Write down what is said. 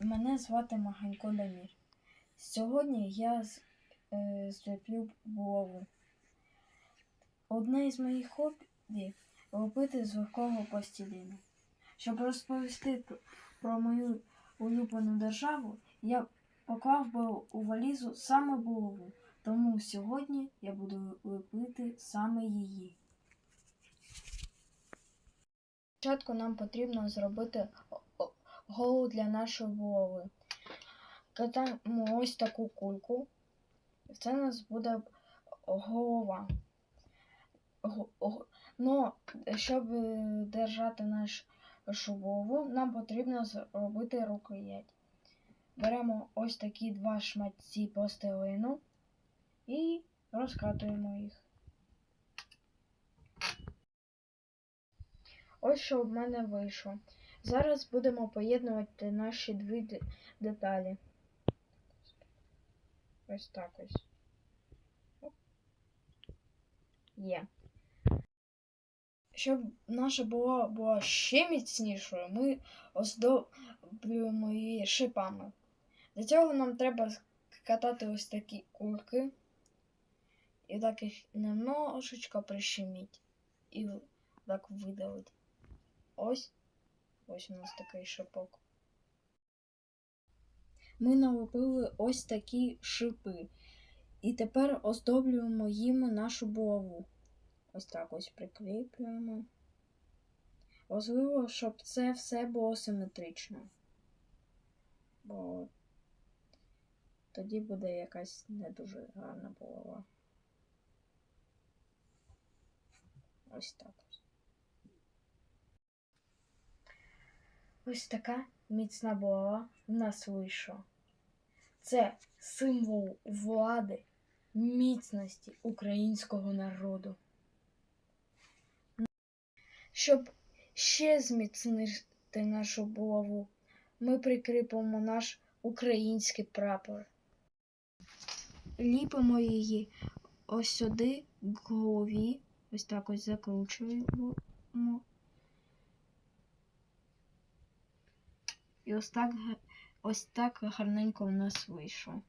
Мене звати Маганько Дамір. Сьогодні я з- е, зліплю булаву. Одне із моїх хобі робити з легкого пластиліну. Щоб розповісти про мою улюблену державу, я поклав би у валізу саме булаву. Тому сьогодні я буду лепити саме її. Спочатку нам потрібно зробити голову для нашої булави. Катаємо ось таку кульку. Це у нас буде голова. Го- го- Но щоб держати наш голову, нам потрібно зробити рукоять. Беремо ось такі два шматці пластилину і розкатуємо їх. Ось що в мене вийшло. Зараз будемо поєднувати наші дві деталі. Ось так ось. Є. Щоб наша була була ще міцнішою, ми оздоблюємо її шипами. Для цього нам треба катати ось такі кульки. І так їх немножечко прищеміть. І так видавити. Ось. Ось у нас такий шипок. Ми налепили ось такі шипи. І тепер оздоблюємо їм нашу булаву. Ось так ось прикріплюємо. Важливо, щоб це все було симетрично. Бо тоді буде якась не дуже гарна булава. Ось так ось. Ось така міцна булава в нас вийшла. Це символ влади, міцності українського народу. Щоб ще зміцнити нашу булаву, ми прикріпимо наш український прапор. Ліпимо її ось сюди, к голові, ось так ось закручуємо. І ось так, ось так гарненько в нас вийшло.